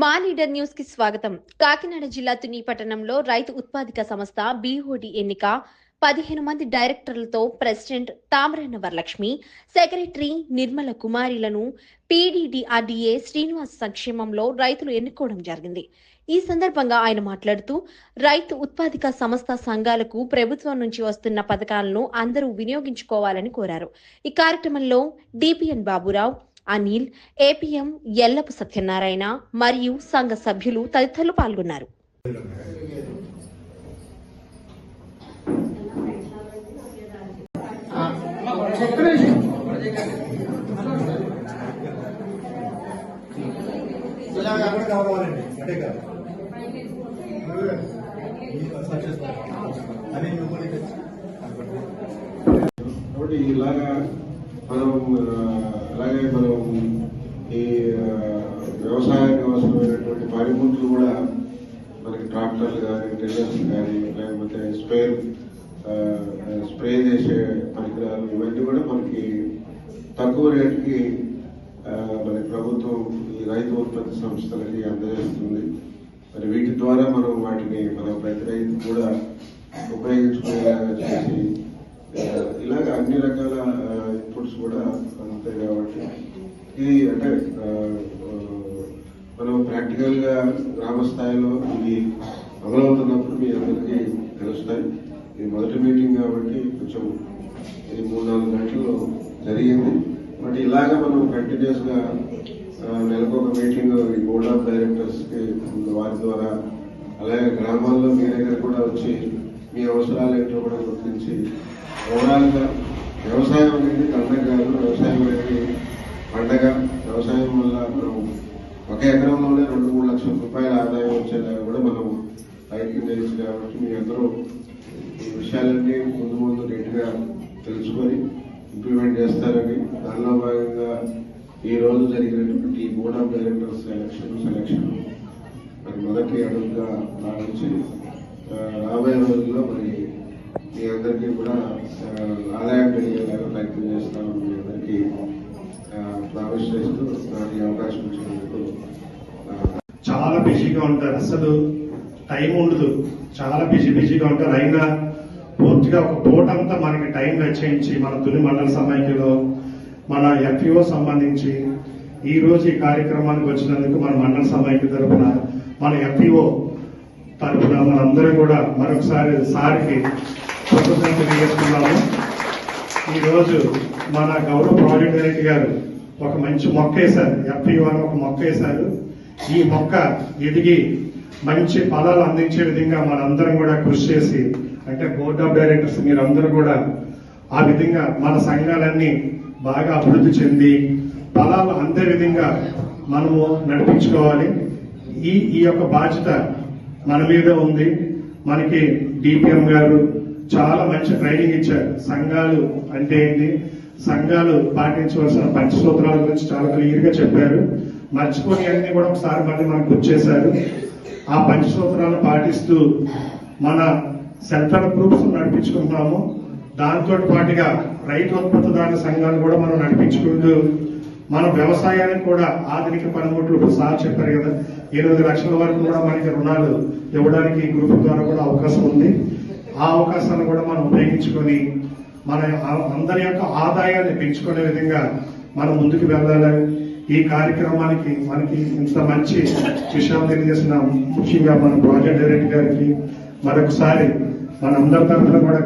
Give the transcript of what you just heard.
మా లీడర్ న్యూస్కి స్వాగతం. కాకినాడ జిల్లా తుని పట్టణంలో రైతు ఉత్పాదక సంస్థ బీఓడి ఎన్నిక. పదిహేను మంది డైరెక్టర్లతో ప్రెసిడెంట్ తామరన్న వరలక్ష్మి సెక్రటరీ నిర్మల కుమారిలను పీడీడీఆర్డీఏ శ్రీనివాస్ సంక్షేమంలో రైతులు ఎన్నుకోవడం జరిగింది. ఈ సందర్భంగా ఆయన మాట్లాడుతూ రైతు ఉత్పాదక సంస్థ సంఘాలకు ప్రభుత్వం నుంచి వస్తున్న పథకాలను అందరూ వినియోగించుకోవాలని కోరారు. ఈ కార్యక్రమంలో డిపిఎన్ బాబురావు అనిల్ ఏపీఎం ఎల్లపు సత్యనారాయణ మరియు సంఘ సభ్యులు తదితరులు పాల్గొన్నారు. ఇలాగా మనం అలాగే మనం ఈ వ్యవసాయానికి అవసరమైనటువంటి పనిముట్లు కూడా మనకి ట్రాక్టర్లు కానీ టిల్లర్స్ కానీ లేకపోతే స్ప్రేర్ స్ప్రే చేసే పరికరాలు ఇవన్నీ కూడా మనకి తక్కువ రేటుకి మరి ప్రభుత్వం ఈ రైతు ఉత్పత్తి సంస్థలకి అందజేస్తుంది. మరి వీటి ద్వారా మనం వాటిని మనం ప్రతి రైతు కూడా ఉపయోగించుకునేలాగా చేసి ఇలాగ అన్ని రకాల ఇన్పుట్స్ కూడా ఉంటాయి కాబట్టి ఇది అంటే మనం ప్రాక్టికల్గా గ్రామ స్థాయిలో ఇది అమలవుతున్నప్పుడు మీ అందరికీ తెలుస్తాయి. ఇది మొదటి మీటింగ్ కాబట్టి కొంచెం ఇది మూడు నాలుగు గంటలు జరిగింది. బట్ ఇలాగ మనం కంటిన్యూస్గా నెలకు ఒక మీటింగ్ ఈ బోర్డ్ ఆఫ్ డైరెక్టర్స్కి వారి ద్వారా అలాగే గ్రామాల్లో మీ దగ్గర కూడా వచ్చి మీ అవసరాలు ఏంటో కూడా గుర్తించి ఓవరాల్గా వ్యవసాయం అనేది పండగ కాదు వ్యవసాయం అనేది పండగ వ్యవసాయం వల్ల మనం ఒక ఎకరంలోనే రెండు మూడు లక్షల రూపాయల ఆదాయం వచ్చేలాగా కూడా మనం ప్రయత్నం తెలుసు కాబట్టి మీ అందరూ ఈ విషయాలన్నీ ముందు ముందు నీట్గా తెలుసుకొని ఇంప్లిమెంట్ చేస్తారని దానిలో భాగంగా ఈ రోజు జరిగినటువంటి board of directors election selection మరి మొదటి అడుగుగా భావించి రాబోయే రోజుల్లో మరి మీ అందరికీ కూడా ఆదాయం పెరిగేలాగా ప్రయత్నం చేస్తామని మీ అందరికీ నాకు ఈ అవకాశం ఇచ్చినందుకు చాలా బిజీగా ఉంటారు. అసలు టైం ఉండదు. చాలా బిజీ బిజీగా ఉంటారు. అయినా పూర్తిగా ఒక పూట అంతా మనకి టైం వెచ్చించి మన తుని మండల సమైక్యలో మన ఎఫ్ఈఓ సంబంధించి ఈ రోజు ఈ కార్యక్రమానికి వచ్చినందుకు మన మండల సమైక్య తరఫున మన ఎఫ్ఈఓ తరఫున మనందరం కూడా మరొకసారి సారికి కృతజ్ఞతలు తెలియజేస్తున్నాము. ఈ రోజు మన గౌరవ ప్రాజెక్ట్ డైరెక్టర్ గారు ఒక మంచి మొక్క వేశారు. ఎఫ్ఈ వన్ ఒక మొక్క వేశారు. ఈ మొక్క ఎదిగి మంచి ఫలాలు అందించే విధంగా మనందరం కూడా కృషి చేసి అంటే బోర్డ్ ఆఫ్ డైరెక్టర్స్ మీరందరూ కూడా ఆ విధంగా మన సంఘాలన్నీ బాగా అభివృద్ధి చెంది ఫలాలు అందే విధంగా మనము నడిపించుకోవాలి. ఈ ఈ యొక్క బాధ్యత మన మీద ఉంది. మనకి డిపిఎం గారు చాలా మంచి ట్రైనింగ్ ఇచ్చారు. సంఘాలు అంటే ఏంటి? సంఘాలు పాటించవలసిన పంచసూత్రాల గురించి చాలా క్లియర్గా చెప్పారు. మర్చిపోయి అన్ని కూడా ఒకసారి మళ్ళీ మనకు వచ్చేసారు ఆ పంచసూత్రాలను పాటిస్తూ మన సెల్ఫ్ హెల్ప్ గ్రూప్స్ నడిపించుకుంటున్నాము. దాంతో పాటుగా రైతు ఉత్పత్తిదారుల సంఘాలు కూడా మనం నడిపించుకుంటూ మన వ్యవసాయానికి కూడా ఆధునిక పనిముట్లు ఇప్పుడు సార్ చెప్పారు కదా. ఎనిమిది లక్షల వరకు కూడా మనకి రుణాలు ఇవ్వడానికి గ్రూప్ ద్వారా కూడా అవకాశం ఉంది. ఆ అవకాశాన్ని కూడా మనం ఉపయోగించుకొని మన అందరి యొక్క ఆదాయాన్ని పెంచుకునే విధంగా మనం ముందుకు వెళ్ళాలని ఈ కార్యక్రమానికి మనకి ఇంత మంచి విషయాలు తెలియజేసిన ముఖ్యంగా మన ప్రాజెక్ట్ డైరెక్టర్ గారికి మరొకసారి మన అందరి తరఫున కూడా